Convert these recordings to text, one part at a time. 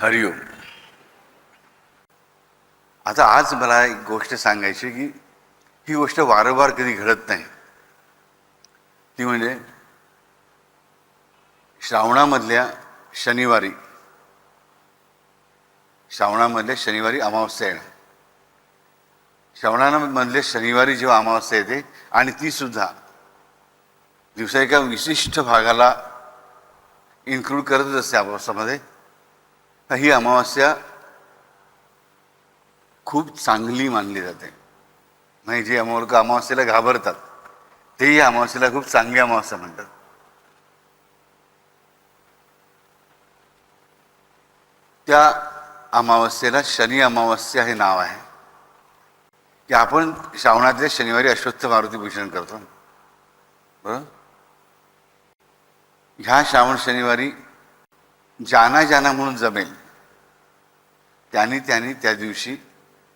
हरिओम. आता आज मला एक गोष्ट सांगायची की ही गोष्ट वारंवार कधी घडत नाही. ती म्हणजे श्रावणामधल्या शनिवारी श्रावणामधल्या शनिवारी अमावस्या येणं श्रावणामधल्या शनिवारी जेव्हा अमावस्या येते आणि ती सुद्धा दिवसा एका विशिष्ट भागाला इन्क्लूड करतच असते अमावस्यामध्ये. ही अमावस्या खूप चांगली मानली जाते. नाही जे अमावक अमावस्येला घाबरतात तेही अमावस्येला खूप चांगली अमावस्या म्हणतात. त्या अमावस्येला शनी अमावस्या हे नाव आहे. की आपण श्रावणातल्या शनिवारी अश्वत्थ मारुती भूषण करतो. बरोबर ह्या श्रावण शनिवारी जाना जाना म्हणून जमेल. त्याने त्याने त्या दिवशी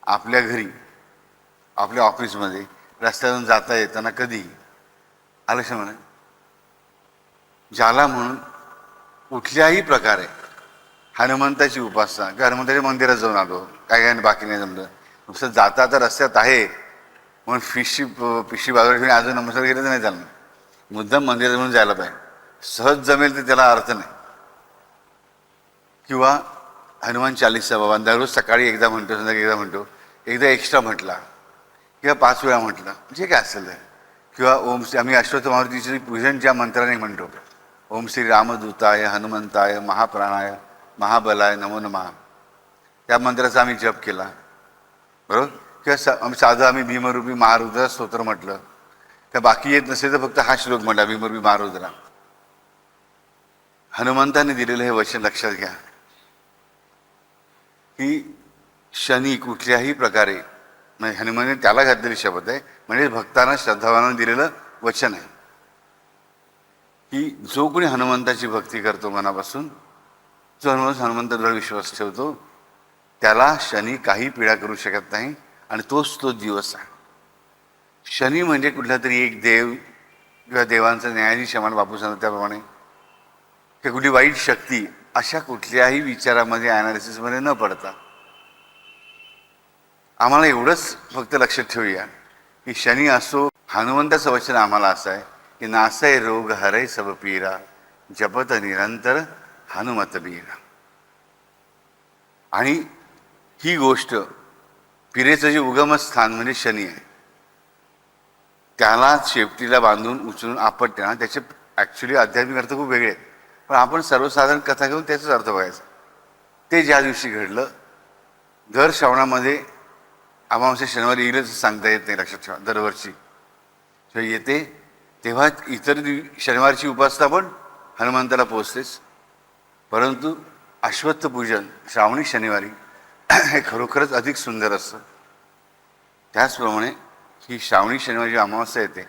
आपल्या घरी आपल्या ऑफिसमध्ये रस्त्यातून जाता येताना कधी आलं म्हणा ज्याला म्हणून कुठल्याही प्रकारे हनुमंताची उपासना किंवा हनुमंताच्या मंदिरात जाऊन आलो काय काय बाकी नाही जमलं. नुसतं जाता तर रस्त्यात आहे म्हणून फिशी पिशी बाजूला ठेवून अजून नमस्कार केलं तर नाही चालणार मुद्दाम मंदिरात म्हणून जायला पाहिजे. सहज जमेल तर त्याला अर्थ नाही. किंवा हनुमान चालीसा बाबा दररोज सकाळी एकदा म्हणतो संध्याकाळी एकदा म्हणतो एकदा एक्स्ट्रा म्हटला किंवा पाच वेळा म्हटलं जे काय असेल किंवा ओम श्री आम्ही अश्वत्थ मारुतीचे पूजन ज्या मंत्राने म्हणतो ओम श्री रामदूताय हनुमंताय महाप्राणाय महाबलाय नमो नमः. त्या मंत्राचा आम्ही जप केला. बरोबर? किंवा स आम्ही साधं आम्ही भीमरूपी महारुद्र स्तोत्र म्हटलं. त्या बाकी येत नसेल तर फक्त हा श्लोक म्हटला भीमरूपी महारुद्रा. हनुमंताने दिलेलं हे वचन लक्षात घ्या. की शनी कुठल्याही प्रकारे म्हणजे हनुमाने त्याला घातलेली शपथ आहे म्हणजे भक्तांना श्रद्धावानं दिलेलं वचन आहे. की जो कोणी हनुमंताची भक्ती करतो मनापासून जो हनुमंत हनुमंतावर विश्वास ठेवतो त्याला शनी काही पीडा करू शकत नाही आणि तोच तो दिवस आहे. शनी म्हणजे कुठला तरी एक देव किंवा देवांचा न्यायाधीश आम्हाला बापू सांगतो त्याप्रमाणे. की कुठली वाईट शक्ती अशा कुठल्याही विचारामध्ये ॲनालिसिसमध्ये न पडता आम्हाला एवढंच फक्त लक्षात ठेवूया की शनी असो हनुमंताचं वचन आम्हाला असं आहे की नासय रोग हरय सब पीरा जपत निरंतर हनुमत बीरा आणि ही गोष्ट पिरेचं जे उगमस्थान म्हणजे शनी आहे त्याला शेपटीला बांधून उचलून आपटते त्याचे ॲक्च्युली आध्यात्मिक अर्थ खूप वेगळे आहेत. पण आपण सर्वसाधारण कथा घेऊन त्याचाच अर्थ बघायचा. ते ज्या दिवशी घडलं दर श्रावणामध्ये अमावस्या शनिवारी येईलच सांगता येत नाही लक्षात ठेवा दरवर्षी. येते तेव्हा इतर दिव शनिवारची उपासना पण हनुमंताला पोचतेच परंतु अश्वत्थ पूजन श्रावणी शनिवारी हे खरोखरच अधिक सुंदर असतं. त्याचप्रमाणे ही श्रावणी शनिवारी जी अमावस्या येते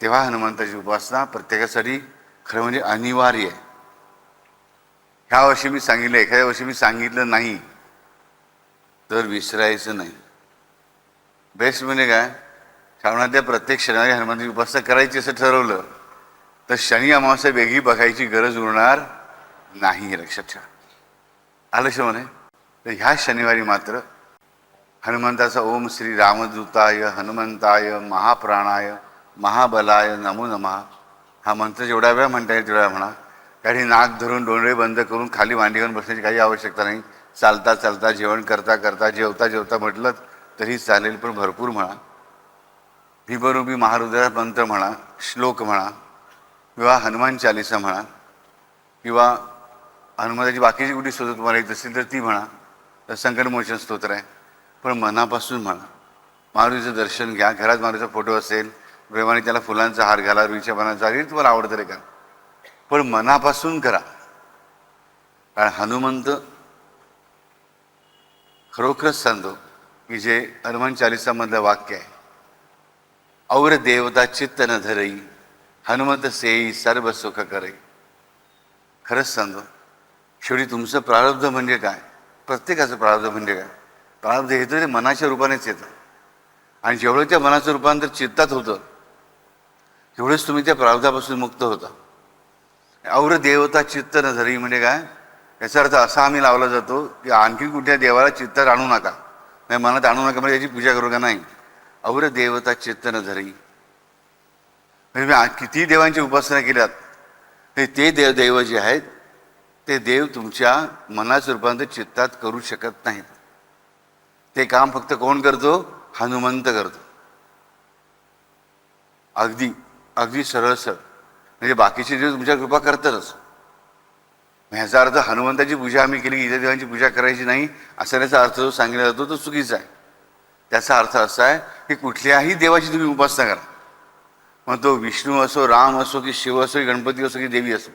तेव्हा हनुमंताची उपासना प्रत्येकासाठी खरं म्हणजे अनिवार्य आहे. ह्या वर्षी मी सांगितलं एखाद्या वर्षी मी सांगितलं नाही तर विसरायचं नाही. बेस्ट म्हणजे काय? श्रावणातल्या प्रत्येक शनिवारी हनुमानची उपासना करायची असं ठरवलं तर शनी अमावस्या वेगळी बघायची गरज उरणार नाही हे लक्षात ठेवा. आलं म्हणे? तर ह्या शनिवारी मात्र हनुमंताचा ओम श्री रामदूताय हनुमंताय महाप्राणाय महाबलाय नमो नमः. हा मंत्र जेवढा वेळा म्हणता येईल तेवढ्या म्हणा. काही नाक धरून डोंडळे बंद करून खाली मांडी घेऊन बसण्याची काही आवश्यकता नाही. चालता चालता जेवण करता करता जेवता जेवता म्हटलं तरी चालेल पण भरपूर म्हणा. भीमरूपी महारुद्रा मंत्र म्हणा श्लोक म्हणा किंवा हनुमान चालिसा म्हणा किंवा हनुमानाची बाकीची कुठली स्तोत्र तुम्हाला येत असेल तर ती म्हणा. तर संकटमोचन स्तोत्र आहे. पण मनापासून म्हणा. मारुतीचं दर्शन घ्या. घरात मारुतीचा फोटो असेल प्रेमाने त्याला फुलांचा हार घाला रुईच्या पानाचा हार तुम्हाला आवडतं रे का? पण मनापासून करा. कारण हनुमंत खरोखरच सांगतो की जे हनुमान चालिसामधलं वाक्य आहे और देवता चित्त न धरई हनुमंत सेई सर्व सुख करे खरंच सांगतो शेवटी तुमचं प्रारब्ध म्हणजे काय? प्रत्येकाचं प्रारब्ध म्हणजे काय? प्रारब्ध येतं ते मनाच्या रूपानेच येतं. आणि जेवढं त्या मनाचं रूपांतर चित्तात होतं तेवढंच तुम्ही त्या प्रारब्धापासून मुक्त होता. और देवता चित्त न धरी म्हणजे काय? याचा अर्थ असा आम्ही लावला जातो की आणखी कुठल्या देवाला चित्त आणू नका. नाही मनात आणू नका म्हणजे याची पूजा करू का? नाही. और देवता चित्त न धरी. म्हणजे मी किती देवांची उपासना केल्यात ते ते देव देव जे आहेत ते देव तुमच्या मनाचं रूपांतर चित्तात करू शकत नाहीत. ते काम फक्त कोण करतो? हनुमंत करतो. अगदी अगदी सरळ सरळ. म्हणजे बाकीचे देव तुमच्या कृपा करतातच. ह्याचा अर्थ हनुमंताची पूजा आम्ही केली इतर देवांची पूजा करायची नाही असा त्याचा अर्थ जो सांगितला जातो तो चुकीचा आहे. त्याचा अर्थ असा आहे की कुठल्याही देवाची तुम्ही उपासना करा. मग तो विष्णू असो राम असो की शिव असो की गणपती असो की देवी असो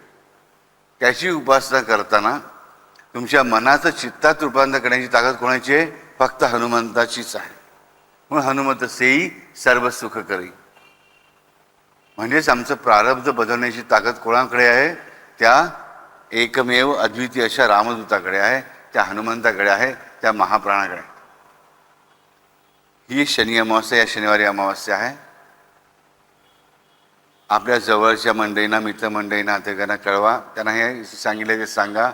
त्याची उपासना करताना तुमच्या मनाचं चित्तात रूपांतर करण्याची ताकद कोणाची आहे? फक्त हनुमंताचीच आहे. म्हणून हनुमंत सेई सर्व सुख करी म्हणजेच आमचं प्रारब्ध बदलण्याची ताकद कोणाकडे आहे? त्या एकमेव अद्वितीय अशा रामदूताकडे आहे त्या हनुमंताकडे आहे त्या महाप्राणाकडे ही शनी अमावस्या या शनिवारी अमावस्या आहे. आपल्या जवळच्या मंडळींना मित्रमंडळींना नातेवाईकांना कळवा. त्यांना हे सांगितलं ते सांगा.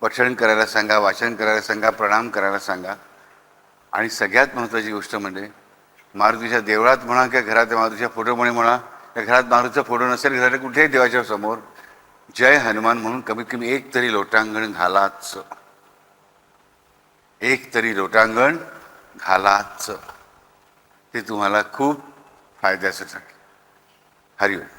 पठण करायला सांगा वाचन करायला सांगा प्रणाम करायला सांगा. आणि सगळ्यात महत्त्वाची गोष्ट म्हणजे मारुतीच्या देवळात म्हणा किंवा घरात मारुतीच्या फोटोमुळे म्हणा त्या घरात मारुतीचा फोटो नसेल घरात कुठेही देवाच्या समोर जय हनुमान म्हणून कमीत कमी एक तरी लोटांगण घालाच. एक तरी लोटांगण घालाच. ते तुम्हाला खूप फायद्याचं ठरेल. हरिओम.